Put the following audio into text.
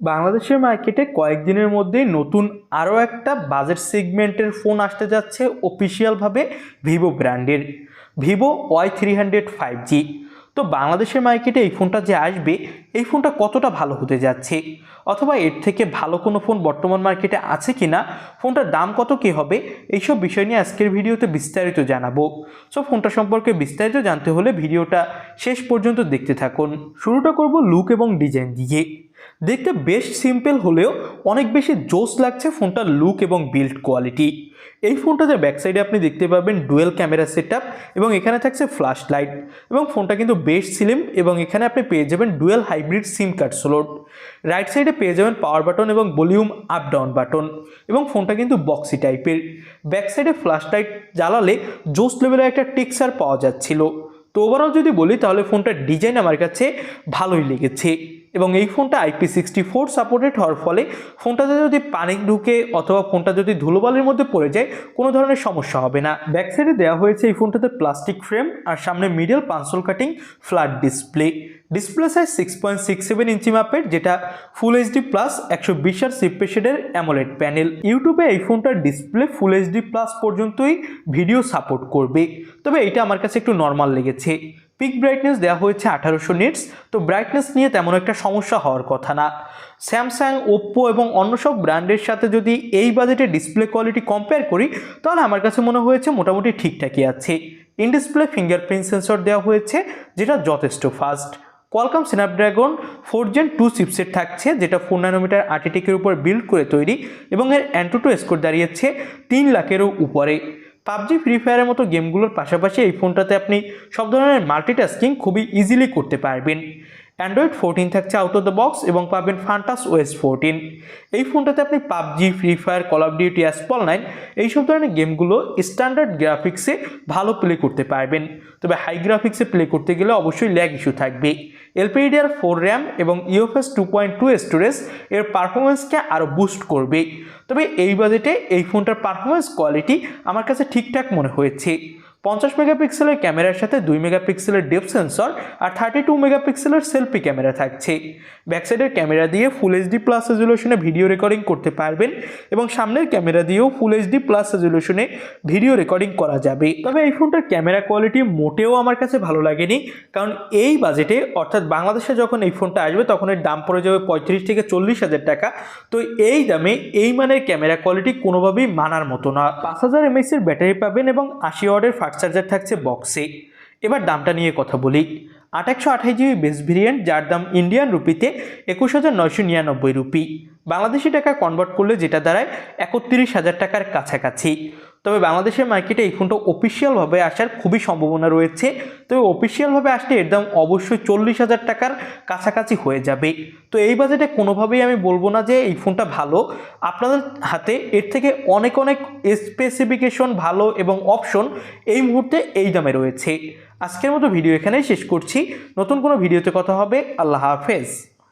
বাংলাদেশের মার্কেটে কয়েকদিনের মধ্যেই নতুন আরও একটা বাজেট সেগমেন্টের ফোন আসতে যাচ্ছে অফিসিয়ালভাবে ভিভো ব্র্যান্ডের। Vivo Y three hundred five G. তো বাংলাদেশের মার্কেটে এই ফোনটা যে আসবে, এই ফোনটা কতটা ভালো হতে যাচ্ছে? অথবা এর থেকে ভালো কোনো ফোন বর্তমান মার্কেটে আছে কি না ফোনটার দাম কত, কী হবে? এইসব বিষয় নিয়ে আজকের ভিডিওতে বিস্তারিত জানাব। সো ফোনটা সম্পর্কে বিস্তারিত জানতে হলে ভিডিওটা শেষ পর্যন্ত দেখতে থাকুন। শুরুটা করব লুক এবং ডিজাইন দিয়ে। দেখতে বেশ সিম্পল হলেও অনেক বেশি জোস লাগছে ফোনটার লুক এবং বিল্ড কোয়ালিটি এই ফোনটাতে ব্যাক সাইডে আপনি দেখতে পাবেন ডুয়েল ক্যামেরা সেট এবং এখানে থাকছে ফ্ল্যাশ লাইট এবং ফোনটা কিন্তু বেশ সিলিম এবং এখানে আপনি পেয়ে যাবেন dual hybrid SIM card slot right সাইডে পেয়ে যাবেন পাওয়ার বাটন এবং ভলিউম আপ ডাউন বাটন এবং ফোনটা কিন্তু বক্সি টাইপের ব্যাক সাইডে ফ্ল্যাশ লাইট জ্বালালে জোস লেভেলের একটা টেক্সার পাওয়া যাচ্ছিল। তো ওভারঅল যদি বলি তাহলে ফোনটার ডিজাইন আমার কাছে ভালোই লেগেছে। এবং এই ফোনটা আইপি সিক্সটি ফোর সাপোর্টেড হওয়ার ফলে ফোনটাতে যদি পানি ঢুকে অথবা ফোনটা যদি ধুলোবালির মধ্যে পড়ে যায়, কোনো ধরনের সমস্যা হবে না। ব্যাক সাইডে দেওয়া হয়েছে এই ফোনটাতে প্লাস্টিক ফ্রেম আর সামনে middle punch hole cutting flat display display size six point six seven inch মাপের, যেটা ফুল এইচডি প্লাস একশো বিশ আর সিপেশেডের অ্যামোলেড প্যানেল ইউটিউবে এই ফোনটার ডিসপ্লে ফুল এইচডি প্লাস পর্যন্তই ভিডিও সাপোর্ট করবে। তবে এটা আমার কাছে একটু নর্মাল লেগেছে। পিক ব্রাইটনেস দেওয়া হয়েছে আঠারোশো নিটস তো ব্রাইটনেস নিয়ে তেমন একটা সমস্যা হওয়ার কথা না। স্যামসাং ওপ্পো এবং অন্য সব ব্র্যান্ডের সাথে যদি এই বাজেটে ডিসপ্লে কোয়ালিটি কম্পেয়ার করি, তাহলে আমার কাছে মনে হয়েছে মোটামুটি ঠিকঠাকই আছে। ইন ডিসপ্লে ফিঙ্গারপ্রিন্ট সেন্সর দেওয়া হয়েছে, যেটা যথেষ্ট fast Qualcomm Snapdragon four gen two chipset থাকছে, যেটা ফোর নানোমিটার আর্টিটেকের উপর বিল্ড করে তৈরি এবং এর অ্যান্টোটো স্কোর দাঁড়িয়েছে তিন লাখেরও উপরে। পাবজি ফ্রি ফায়ারের মতো গেমগুলোর পাশাপাশি এই ফোনটাতে আপনি সব ধরনের মাল্টিটাস্কিং খুবই ইজিলি করতে পারবেন। অ্যান্ড্রয়েড ফোরটিন থাকছে আউট অফ দ্য বক্স এবং পাবেন ফান্টাস ওয়েস ফোরটিন এই ফোনটাতে আপনি PUBG free fire call of duty Asphalt nine এইসব ধরনের গেমগুলো স্ট্যান্ডার্ড গ্রাফিক্সে ভালো প্লে করতে পারবেন। তবে হাই গ্রাফিক্সে প্লে করতে গেলে অবশ্যই ল্যাগ ইস্যু থাকবে। এলপিডিআর ফোর র্যাম এবং UFS two point two storage এর পারফরমেন্সকে আরও বুস্ট করবে। তবে এই বাজেটে এই ফোনটার পারফরমেন্স কোয়ালিটি আমার কাছে ঠিকঠাক মনে হয়েছে। পঞ্চাশ মেগাপিক্সেলের ক্যামেরার সাথে দুই মেগাপিক্সেলের ডেপ সেন্সর আর থার্টি টু মেগাপিক্সেলের সেলফি ক্যামেরা থাকছে। ব্যাকসাইডের ক্যামেরা দিয়ে ফুল এইচডি প্লাস রেজুলেশনে ভিডিও রেকর্ডিং করতে পারবেন এবং সামনের ক্যামেরা দিয়েও ফুল এইচডি প্লাস রেজুলেশনে ভিডিও রেকর্ডিং করা যাবে। তবে এই ফোনটার ক্যামেরা কোয়ালিটি মোটেও আমার কাছে ভালো লাগেনি, কারণ এই বাজেটে অর্থাৎ বাংলাদেশে যখন এই ফোনটা আসবে, তখন এর দাম পড়ে যাবে পঁয়ত্রিশ থেকে চল্লিশ হাজার টাকা। তো এই দামে এই মানের ক্যামেরা কোয়ালিটি কোনোভাবেই মানার মতো না। পাঁচ হাজার এমএসের ব্যাটারি পাবেন এবং আশি ওয়ার্ডের চার্জার থাকছে বক্সে এবার দামটা নিয়ে কথা বলি। আট একশো আঠাশ জিবি বেস ভেরিয়েন্ট, যার দাম ইন্ডিয়ান রুপিতে একুশ হাজার নয়শো নিরানব্বই রুপি। বাংলাদেশি টাকা কনভার্ট করলে যেটা দাঁড়ায় একত্রিশ হাজার টাকার কাছাকাছি। তবে বাংলাদেশের মার্কেটে এই ফোনটা অফিসিয়ালভাবে আসার খুবই সম্ভাবনা রয়েছে। তবে অফিসিয়ালভাবে আসলে এর দাম অবশ্যই চল্লিশ হাজার টাকার কাছাকাছি হয়ে যাবে। তো এই বাজেটে কোনোভাবেই আমি বলব না যে এই ফোনটা ভালো। আপনাদের হাতে এর থেকে অনেক অনেক স্পেসিফিকেশন ভালো এবং অপশন এই মুহূর্তে এই দামে রয়েছে। আজকের মতো ভিডিও এখানেই শেষ করছি। নতুন কোনো ভিডিওতে কথা হবে। আল্লাহ হাফেজ।